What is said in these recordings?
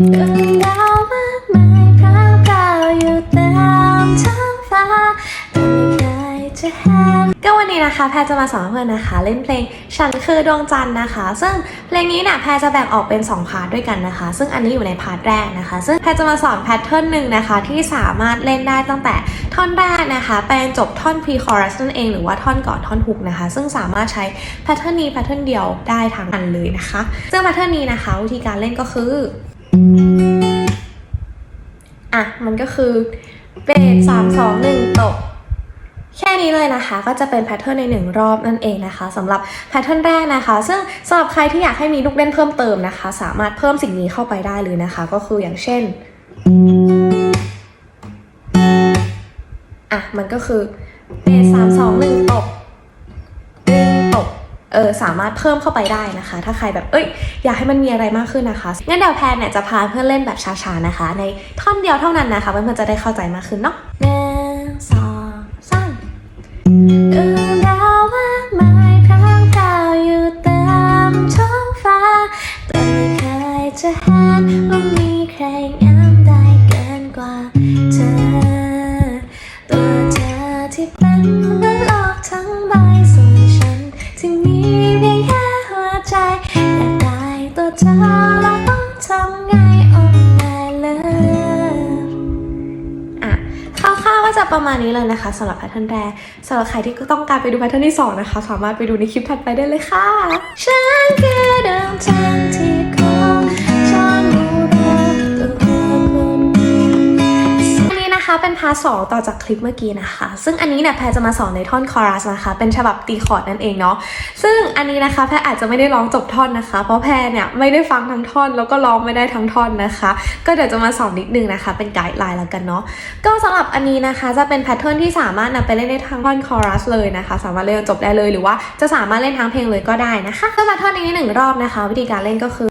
รื่องราวมากมายพราวกาวอยู่ตามท้องฟ้าแต่ไม่เคยจะเห็นก็วันนี้นะคะแพรจะมาสอนเพื่อนนะคะ เล่นเพลงฉันคือดวงจันทร์นะคะ ซึ่งเพลงนี้เนี่ยแพรจะแบ่งออกเป็น 2 พาร์ทด้วยกันนะคะ ซึ่งอันนี้อยู่ในพาร์ทแรกนะคะ ซึ่งแพรจะมาสอนแพทเทิร์นหนึ่งนะคะ ที่สามารถเล่นได้ตั้งแต่ท่อนแรกนะคะไปจนจบท่อน pre chorus นั่นเองหรือว่าท่อนก่อนท่อนฮุกนะคะ ซึ่งสามารถใช้แพทเทิร์นนี้แพทเทิร์นเดียวได้ทั้งอันเลยนะคะ ซึ่งแพทเทิร์นนี้นะคะ วิธีการเล่นก็คือ อะ มันก็คือเบสสามสองหนึ่งตก แค่นี้เลยนะคะก็จะเป็นแพทเทิร์นในหนึ่งรอบนั่นเองนะคะสำหรับแพทเทิร์นแรกนะคะ ซึ่งสำหรับใครที่อยากให้มีลูกเล่นเพิ่มเติมนะคะ สามารถเพิ่มสิ่งนี้เข้าไปได้เลยนะคะ ก็คืออย่างเช่นอะมันก็คือเบสสามสองหนึ่งตก ออสามารถเพิ่มเข้าไปได้นะคะ ถ้าใครแบบเอ้ยอยากให้มันมีอะไรมากขึ้นนะคะงั้นเดี๋ยวแพนเนี่ยจะพาเพื่อนเล่นแบบช้าๆนะคะ ในท่อนเดียวเท่านั้นนะคะเพื่อนๆจะได้เข้าใจมากขึ้นเนาะหนึ่งสองสามเรื่องราวมากมายพรางพราวอยู่ตามท้องฟ้าแต่ไม่เคยจะเห็นว่ามีใคร ประมาณนี้เลยนะคะสำหรับแพทเทิร์นแรกสำหรับใครที่ต้องการไปดูแพทเทิร์นที่ 2 นะคะ สามารถไปดูในคลิปถัดไปได้เลยค่ะฉันคือดวงจันทร์ที่ นะคะเป็นพาร์ทสองต่อจากคลิปเมื่อกี้นะคะ ซึ่งอันนี้เนี่ยแพรจะมาสอนในท่อนคอรัสนะคะ เป็นฉบับตีคอร์ดนั่นเองเนาะซึ่งอันนี้นะคะแพรอาจจะไม่ได้ร้องจบท่อนนะคะ เพราะแพรเนี่ยไม่ได้ฟังทั้งท่อน แล้วก็ร้องไม่ได้ทั้งท่อนนะคะ ก็เดี๋ยวจะมาสอนนิดนึงนะคะ เป็นไกด์ไลน์แล้วกันเนาะก็สำหรับอันนี้นะคะจะเป็นแพทเทิร์นที่สามารถนำไปเล่นได้ทั้งท่อนคอรัสเลยนะคะ สามารถเล่นจบได้เลยหรือว่าจะสามารถเล่นทั้งเพลงเลยก็ได้นะคะก็มาท่อนนี้หนึ่งรอบนะคะ วิธีการเล่นก็คือ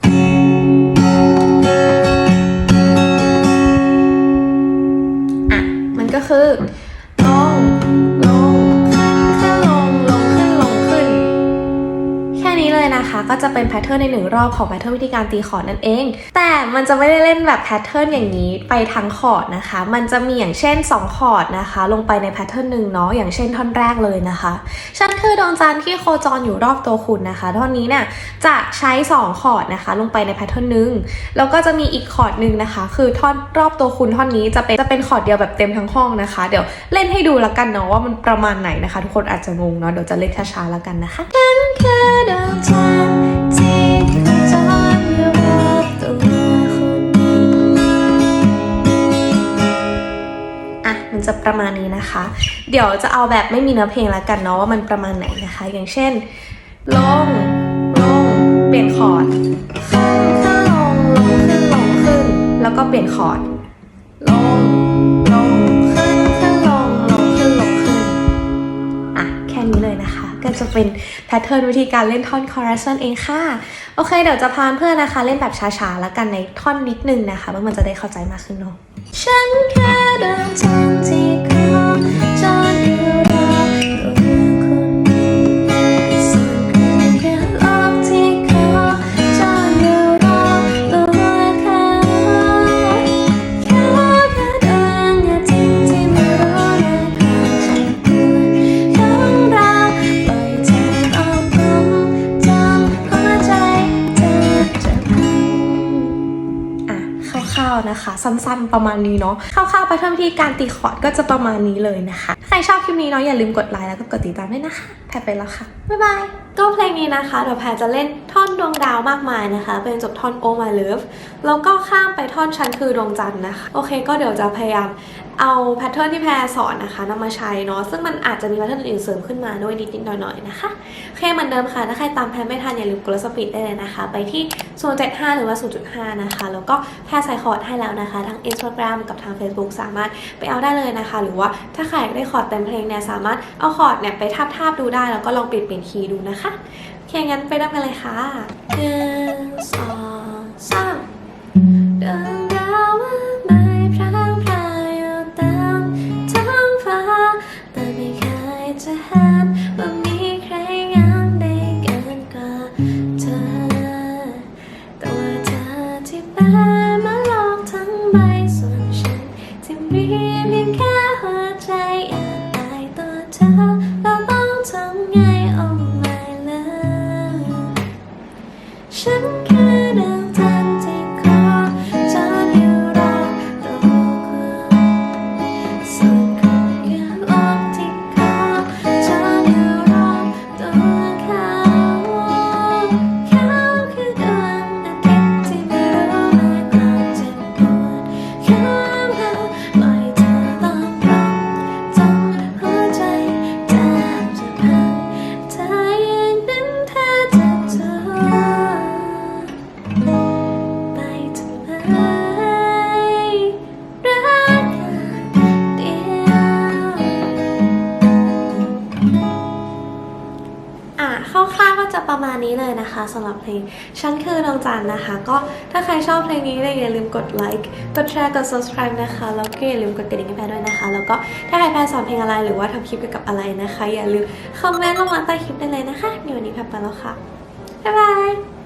จะเป็นแพทเทิร์นในหนึ่งรอบของแพทเทิร์นวิธีการตีคอร์ดนั่นเอง แต่มันจะไม่ได้เล่นแบบแพทเทิร์นอย่างนี้ไปทั้งคอร์ดนะคะ มันจะมีอย่างเช่น 2 คอร์ดนะคะ ลงไปในแพทเทิร์นหนึ่งเนาะอย่างเช่นท่อนแรกเลยนะคะฉันคือดวงจันทร์ที่โคจรอยู่รอบตัวคุณนะคะท่อนนี้เนี่ยจะใช้ 2 คอร์ดนะคะ ลงไปในแพทเทิร์นหนึ่งแล้วก็จะมีอีกคอร์ดหนึ่งนะคะ คือท่อนรอบตัวคุณท่อนนี้จะเป็นจะเป็นคอร์ดเดียวแบบเต็มทั้งห้องนะคะ เดี๋ยวเล่นให้ดูล้วกันเนาะว่ามันประมาณไหนนะคะ ทุกคนอาจจะงงเนาะเดี๋ยวจะเล่นช้าๆล้วกันนะคะฉันคือดวงจันทร์ มันจะประมาณนี้นะคะ เดี๋ยวจะเอาแบบไม่มีเนื้อเพลงแล้วกันเนาะว่ามันประมาณไหนนะคะ อย่างเช่น ลง ลง เปลี่ยนคอร์ด ขึ้นขึ้นลง ลงขึ้นลงขึ้น แล้วก็เปลี่ยนคอร์ด ลง ลง ขึ้นขึ้นลง ลงขึ้นลงขึ้น อะ แค่นี้เลยนะคะ ก็จะเป็นแพทเทิร์นวิธีการเล่นท่อนคอรัสนั่นเองค่ะ โอเค เดี๋ยวจะพาเพื่อนนะคะ เล่นแบบช้าๆ แล้วกันในท่อนนิดนึงนะคะเพื่อมันจะได้เข้าใจมากขึ้นเนาะ ฉันแค่เนะคะ สั้นๆประมาณนี้เนาะคร่าวๆไปเท่าที่การตีคอร์ดก็จะประมาณนี้เลยนะคะ ใครชอบคลิปนี้เนาะอย่าลืมกดไลค์แล้วก็กดติดตามด้วยนะคะแพรไปแล้วค่ะบ๊ายบายก็เพลงนี้นะคะเดี๋ยวแพรจะเล่นท่อนดวงดาวมากมายนะคะ เป็นจบท่อน Oh My Love แล้วก็ข้ามไปท่อนฉันคือดวงจันทร์นะคะ โอเคก็เดี๋ยวจะพยายามเอาแพทเทิร์นที่แพรสอนนะคะนำมาใช้เนาะซึ่งมันอาจจะมีแพทเทิร์นอื่นเสริมขึ้นมาด้วยนิดๆหน่อยๆนะคะโอเคเหมือนเดิมค่ะ ถ้าใครตามแพนไม่ทันอย่าลืมกดสปีดได้เลยนะคะ ไปที่ 0.75 หรือว่า 0.5 นะคะ แล้วก็แพรใส่คอร์ดให้แล้วนะคะ ทั้ง Instagram กับทาง Facebook สามารถไปเอาได้เลยนะคะ หรือว่าถ้าใครอยากได้คอร์ดเต็มเพลงเนี่ยสามารถเอาคอร์ดเนี่ยไปทาบๆดูได้แล้วก็ลองเปลี่ยนเปลี่ยนคีย์ดูนะคะโอเคงั้นไปเริ่มกันเลยค่ะหนึ่ง เลยนะคะสำหรับเพลงฉันคือดวงจันทร์นะคะ ก็ถ้าใครชอบเพลงนี้เนี่ยอย่าลืมกดไลค์กดแชร์กด subscribe นะคะ แล้วก็อย่าลืมกดกระดิ่งให้แพรด้วยนะคะ แล้วก็ถ้าใครแพรสอนเพลงอะไรหรือว่าทำคลิปเกี่ยวกับอะไรนะคะ อย่าลืมคอมเมนต์ลงมาใต้คลิปได้เลยนะคะเดี๋ยววันนี้แพรไปแล้วค่ะบ๊ายบาย